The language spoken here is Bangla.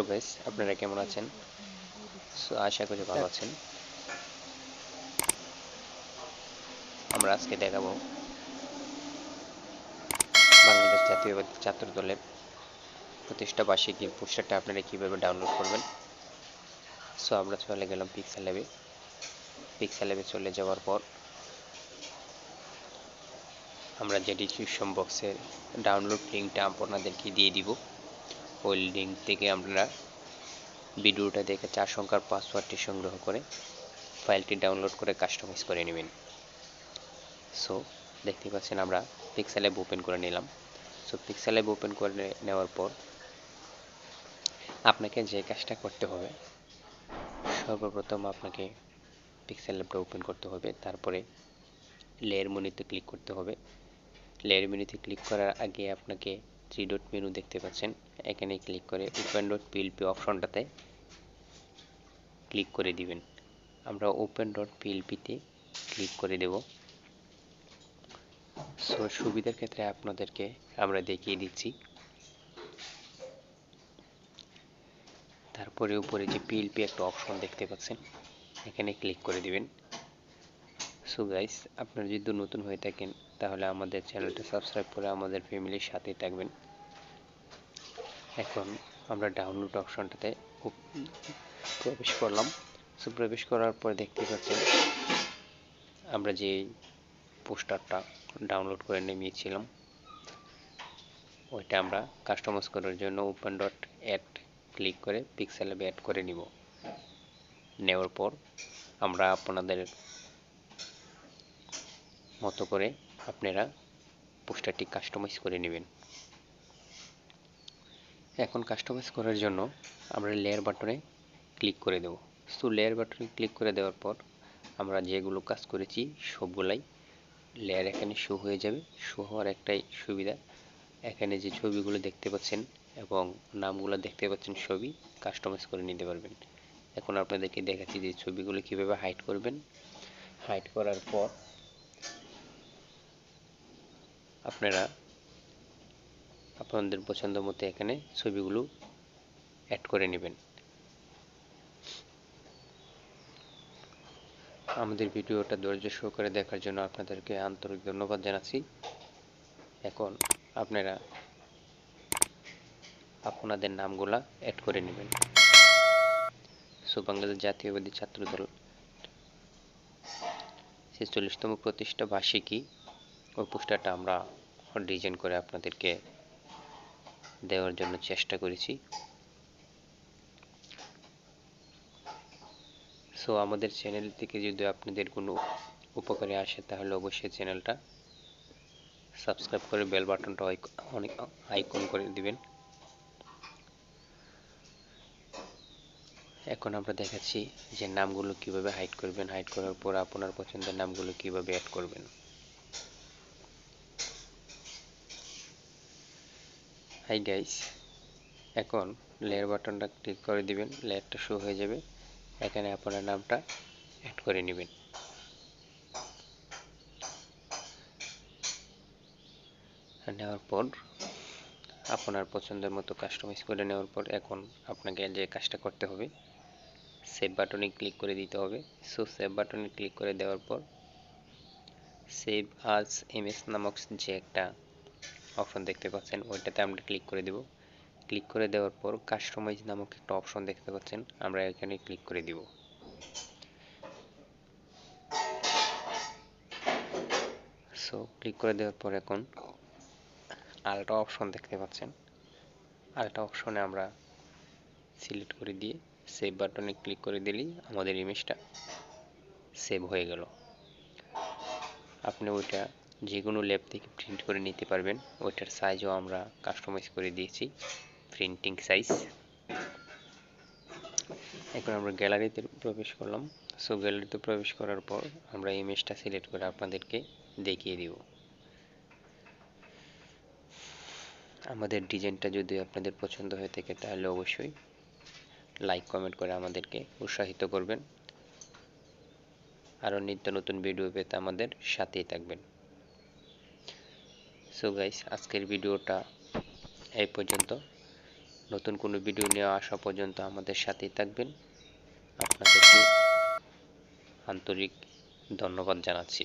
হ্যালো গাইস আপনারা কেমন আছেন? So, আশা করি ভালো আছেন। আমরা আজকে দেখাবো বাংলাদেশ জাতীয়বাদী ছাত্র দলের প্রতিষ্ঠা বার্ষিকীর পোস্টারটা আপনারা কীভাবে ডাউনলোড করবেন। সো আমরা চলে গেলাম পিক্সেল ল্যাবে পিক্সেল ল্যাবে চলে যাওয়ার পর আমরা যে ডিসক্রিপশন বক্সের ডাউনলোড লিঙ্কটা আপনাদেরকে দিয়ে দিব। লিঙ্ক থেকে আপনারা ভিডিওটা দেখে চার সংখ্যার পাসওয়ার্ডটি সংগ্রহ করে ফাইলটি ডাউনলোড করে কাস্টমাইজ করে নেবেন। সো দেখতে পাচ্ছেন আমরা পিক্সেল অ্যাপ ওপেন করে নিলাম। সো পিক্সেল অ্যাপ ওপেন করে নেওয়ার পর আপনাকে যে কাজটা করতে হবে, সর্বপ্রথম আপনাকে পিক্সেল অ্যাপটা ওপেন করতে হবে। তারপরে লেয়ার মেনুতে ক্লিক করতে হবে। লেয়ার মেনুতে ক্লিক করার আগে আপনাকে থ্রি ডট মেনু দেখতে পাচ্ছেন। এখানে ক্লিক করে ওপেন ডট পিএলপি অপশনটাতে ক্লিক করে দিবেন। আমরা ওপেন ডট পিএলপিতে ক্লিক করে দেব। সো সুবিধার ক্ষেত্রে আপনাদেরকে আমরা দেখিয়ে দিচ্ছি। তারপরে উপরে যে পিএলপি একটা অপশন দেখতে পাচ্ছেন, এখানে ক্লিক করে দিবেন। সো গাইস আপনারা যদি নতুন হয়ে থাকেন তাহলে আমাদের চ্যানেলটা সাবস্ক্রাইব করে আমাদের ফ্যামিলির সাথেই থাকবেন। এখন আমরা ডাউনলোড অপশনটাতে প্রবেশ করলাম। সো প্রবেশ করার পর দেখতে পাচ্ছেন, আমরা যে পোস্টারটা ডাউনলোড করে নিয়েছিলাম ওইটা আমরা কাস্টমাইজ করার জন্য ওপেন ডট অ্যাড ক্লিক করে পিক্সেল অ্যাড করে নিব। নেওয়ার পর আমরা আপনাদের মতো করে আপনারা পোস্টারটি কাস্টমাইজ করে নেবেন। এখন কাস্টমাইজ করার জন্য আমরা লেয়ার বাটনে ক্লিক করে দেব। সো লেয়ার বাটনে ক্লিক করে দেওয়ার পর আমরা যেগুলো কাজ করেছি, সবগুলাই লেয়ার এখানে শো হয়ে যাবে। শো হওয়ার একটাই সুবিধা, এখানে যে ছবিগুলো দেখতে পাচ্ছেন এবং নামগুলো দেখতে পাচ্ছেন সবই কাস্টমাইজ করে নিতে পারবেন। এখন আপনাদেরকে দেখাচ্ছি যে ছবিগুলো কীভাবে হাইড করবেন। হাইড করার পর আপনারা আপনাদের পছন্দ মতো এখানে ছবিগুলো অ্যাড করে নেবেন। আমাদের ভিডিওটা ধৈর্য সহকারে দেখার জন্য আপনাদেরকে আন্তরিক ধন্যবাদ জানাচ্ছি। এখন আপনারা আপনাদের নামগুলা অ্যাড করে নেবেন। সো, বাংলাদেশ জাতীয়বাদী ছাত্রদল ছেচল্লিশতম প্রতিষ্ঠা বার্ষিকী ওই পোস্টারটা আমরা ডিজাইন করে আপনাদেরকে দেওয়ার জন্য চেষ্টা করেছি। সো আমাদের চ্যানেল থেকে যদি আপনাদের কোনো উপকারে আসে, তাহলে অবশ্যই চ্যানেলটা সাবস্ক্রাইব করে বেল বাটনটা অনেক আইকন করে দিবেন। এখন আমরা দেখাচ্ছি যে নামগুলো কীভাবে হাইড করবেন। হাইড করার পর আপনার পছন্দের নামগুলো কীভাবে অ্যাড করবেন। হাই গাইস এখন লেয়ার বাটনটা ক্লিক করে দিবেন লেয়ারটা শো হয়ে যাবে। এখানে আপনার নামটা অ্যাড করে নেবেন। নেওয়ার পর আপনার পছন্দের মতো কাস্টমাইজ করে নেওয়ার পর এখন আপনাকে যে কাজটা করতে হবে সেভ বাটনে ক্লিক করে দিতে হবে। সো সেভ বাটনে ক্লিক করে দেওয়ার পর সেভ আজ এমএস নামক যে একটা অপশন দেখতে পাচ্ছেন, ওইটাতে আমরা ক্লিক করে দেব। ক্লিক করে দেওয়ার পর কাস্টমাইজ নামক একটা অপশন দেখতে পাচ্ছেন, আমরা এখানে ক্লিক করে দিব। সো ক্লিক করে দেওয়ার পর এখন আলটা অপশন দেখতে পাচ্ছেন। আলটা অপশনে আমরা সিলেক্ট করে দিয়ে সেভ বাটনে ক্লিক করে দিলেই আমাদের ইমেজটা সেভ হয়ে গেল। আপনি ওইটা যে কোনো ল্যাব থেকে প্রিন্ট করে নিতে পারবেন। ওইটার সাইজও আমরা কাস্টমাইজ করে দিয়েছি প্রিন্টিং সাইজ এখন আমরা গ্যালারিতে প্রবেশ করলাম। সো গ্যালারিতে প্রবেশ করার পর আমরা ইমেজটা সিলেক্ট করে আপনাদেরকে দেখিয়ে দিব। আমাদের ডিজাইনটা যদি আপনাদের পছন্দ হয়ে থাকে, তাহলে অবশ্যই লাইক কমেন্ট করে আমাদেরকে উৎসাহিত করবেন। আরও নিত্য নতুন ভিডিও পেতে আমাদের সাথেই থাকবেন। সো গাইস, আজকের ভিডিওটা এই পর্যন্ত। নতুন কোনো ভিডিও নিয়ে আসা পর্যন্ত আমাদের সাথেই থাকবেন। আপনাদেরকে আন্তরিক ধন্যবাদ জানাচ্ছি।